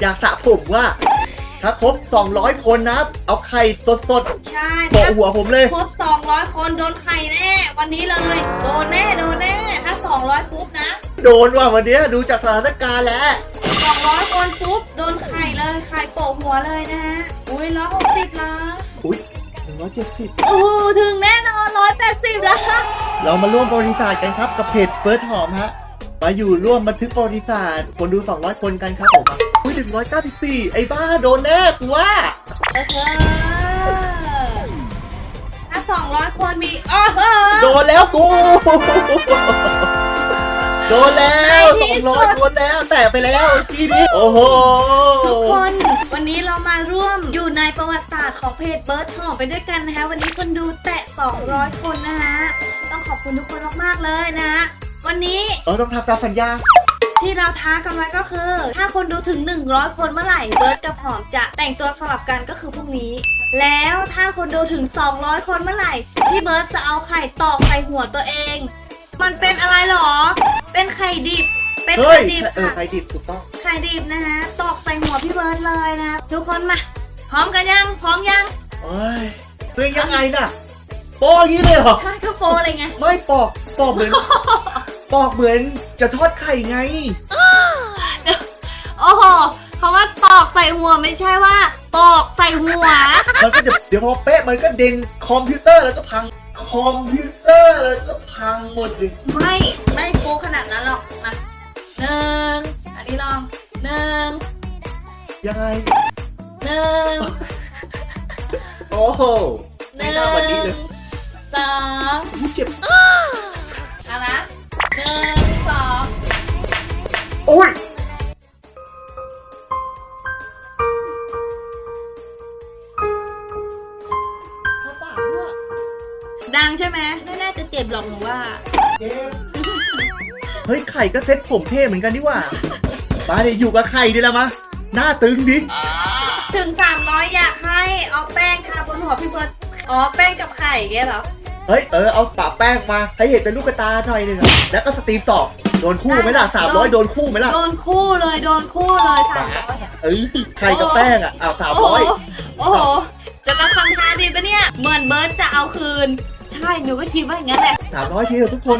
อยากสระผมว่า ถ้าครบ 200 คนนะเอาไข่สดใช่ๆโปะถ้าหัวผมเลย ครบ200 คนโดนไข่แน่ วันนี้เลย โดนแน่ โดนแน่ ถ้า 200 ปุ๊บนะ โดนว่าวันเนี้ยดูจากสถานการณ์แล้ว 200 คนปุ๊บ โดนไข่เลย ไข่โปะหัวเลยนะฮะ อุ้ยร้อยหกสิบละอุ้ยหนึ่งร้อยเจ็ดสิบโอ้โหถึงแน่นอนร้อยแปดสิบแล้วค่ะเรามาร่วมบริษัทกันครับ กับเพจเฟิร์สหอมฮะ มาอยู่ร่วมบันทึกบริษัทคนดู 200 คนกันครับผมอุ้ย194 ไอ้บ้าโดนแน่กูว่าเออถ้า200คนมีโอ้โหโดนแล้วกู โดนแล้วในที่สุด200คนแล้วแตะไปแล้วเมื่อกี้นี้โอ้โห ทุกคน วันนี้เรามาร่วมอยู่ในประวัติศาสตร์ของเพจเบิร์ดหอมไปด้วยกันนะคะ วันนี้คนดูแตะ 200 คนนะคะต้องขอบคุณทุกคนมาก ๆ เลยนะ วันนี้เราต้องทำตามสัญญา ที่เราท้ากันไว้ก็คือ ถ้าคนดูถึง 100 คนเมื่อไหร่ เบิร์ดกับหอมจะแต่งตัวสลับกันก็คือพรุ่งนี้ แล้วถ้าคนดูถึง 200 คนเมื่อไหร่ พี่เบิร์ดจะเอาไข่ตอกใส่หัวตัวเอง มันเป็นอะไรหรอ เป็นไข่ดิบ เป็นเฮ้ไข่ยดิบเออค่ะ ใครดิบถูกต้อง ไข่ดิบนะฮะ ตอกใส่หัวพี่เบิร์ดเลยนะทุกคนมา พร้อมกันยัง พร้อมยังเอ้ยตัวเองยังไงน่ะปอกอย่างนี้เลยเหรอ ใช่ก็โพอะไรไง ไม่ปอกปอกเหมือน ปอกเหมือนจะทอดไข่ไง โอ้โหเขาว่าตอกใส่หัวไม่ใช่ว่าตอกใส่หัว มันก็จะเดี๋ยวพอเป๊ะมันก็เด้งคอมพิวเตอร์แล้วก็พังคอมพิวเตอร์แล้วก็พังหมดเลยไม่ไม่โป๊ขนาดนั้นหรอกมาหนึ่งอันนี้ลองหนึ่งยังไงหนึ่งโอ้โหหไม่นึ่งน่าวันนี้เลยสองอุ๊ยเจ็บ ดังใช่ไหมไม่น่าจะเจ็บหรอกหนูว่าเจ็บเฮ้ยไข่ก็เซ็ตผมเท่เหมือนกันดีกว่ามาเดี๋ยวอยู่กับไข่ดีละมะหน้าตึงดิถึง300อยากให้เอาแป้งทาบนหัวพี่เบิร์ดอ๋อแป้งกับไข่เงี้ยเหรอ เฮ้ยเออเอาปะแป้งมาให้เห็นเป็นลูกกระตาหน่อยหนึงอะแล้วก็สตรีมต่อโดนคู่ไหมล่ะสามร้อยโดนคู่ไหมล่ะโดนคู่เลยโดนคู่เลยสามร้อยอะเอ้ยไข่กับแป้งอะอ้าวสามโอ้โหร้อย โอ้โหจะมาทำท่าดีปะเนี่ย เหมือนเบิร์ดจะเอาคืน ใช่หนูก็คิดว่าอย่างนั้นแหละสามร้อยทีเถอะทุกคน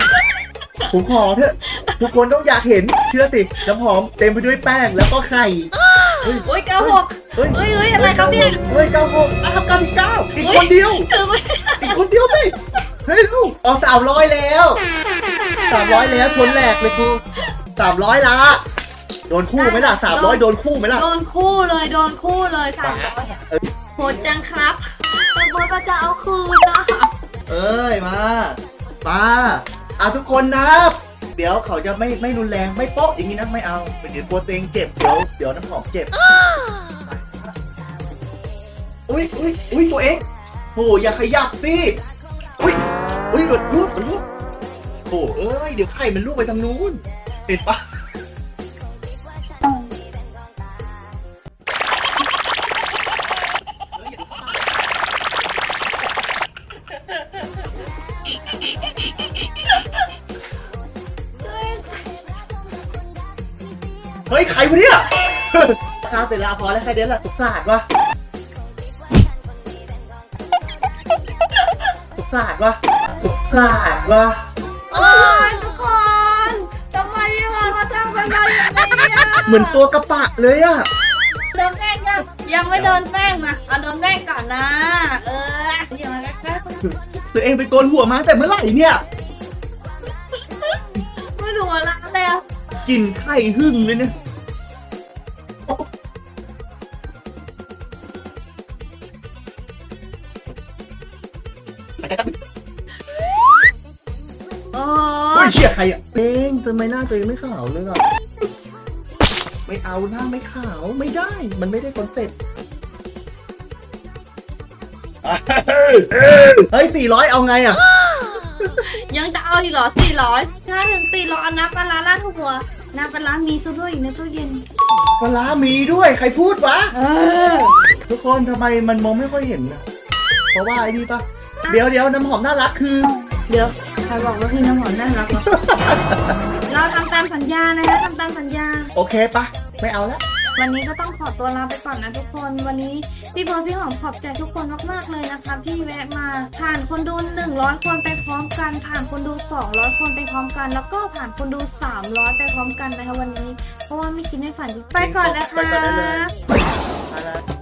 ผมขอเถอะทุกคนต้องอยากเห็นเชื่อสิน้ำหอมเต็มไปด้วยแป้งแล้วก็ไข่เฮ้ยโอ้ยเก้าหกเฮ้ยเฮ้ยเฮ้ยอะไรครับเนี่ยเฮ้ยเก้าหกอะครับเก้าที่เก้าอีกคนเดียวถือไม่อีกคนเดียวสิเฮ้ยลูกเอาสามร้อยแล้วสามร้อยแล้วชนแหลกเลยกูสามร้อยละโดนคู่ไหมล่ะสามร้อยโดนคู่ไหมล่ะโดนคู่เลยโดนคู่เลยสามร้อยอะเอ้ยโหดจังครับแต่เบิร์ดว่าจะเอาคืนนะ เอ้ยมามาอะทุกคนนะเดี๋ยวเขาจะไม่ไม่รุนแรงไม่โป๊ะอย่างนี้นะไม่เอาเดี๋ยวกลัวตัวเองเจ็บเดี๋ยวเดี๋ยวน้ำหอมเจ็บอุ้ยอุ้ยอุ้ยตัวเองโหอย่าขยับสิอุ้ยอุ้ยหลุดลูกหลุดลูกโหเอ้ยเดี๋ยวไข่มันลูกไปทางนู้นเห็นปะ เฮ้ย ใครวะเนี่ยข้าวเสร็จแล้วพอแล้วแค่เดี๋ยวละสงสารวะสงสารวะสงสารวะโอ้ยทุกคนทำไมพี่เบิร์ดมาทำกันเราอย่างนี้อะเหมือนตัวกระปะเลยอะโดนแป้งยังยังไม่โดนแป้งมาเอาโดนแป้งก่อนนะ เอออย่ามาแกล้งตัวเองไปโกนหัวมาแต่เมื่อไหร่เนี่ยไม่รู้ละแล้วกลินไข่หึ่งเลยเนี่ย โอ้โอ้ยยเชี่ยใครอะเองทำไมหน้าตัวเองไม่ขาวเลยอะไม่เอาหน้าไม่ขาวไม่ได้ มันไม่ได้คอนเซ็ปต์เฮ้ยสี่ร้อยเอาไงอะยังจะเอาอีกเหรอสี่ร้อยถ้าถึงสี่ร้อยน้ำปลาร้าราดหัวน้ำปลาร้ามีซะด้วยอีกในตู้เย็นปลาร้ามีด้วยใครพูดวะเออทุกคนทำไมมันมองไม่ค่อยเห็นนะเพราะว่าไอ้นี่ปะเดี๋ยวเดี๋ยวน้ำหอมน่ารักคือ เดี๋ยว ใครบอกว่าพี่น้ำหอมน่ารักเหรอเราทำตามสัญญานะคะทำตามสัญญา โอเคปะไม่เอาแล้ววันนี้ก็ต้องขอตัวลาไปก่อนนะทุกคน วันนี้พี่เบิร์ดพี่หอมขอบใจทุกคนมากๆเลยนะคะที่แวะมาผ่านคนดู 100 คนไปพร้อมกัน ผ่านคนดู 200 คนไปพร้อมกัน แล้วก็ผ่านคนดู 300 ไปพร้อมกันนะคะวันนี้ เพราะว่าไม่คิดไม่ฝันไปก่อนนะคะ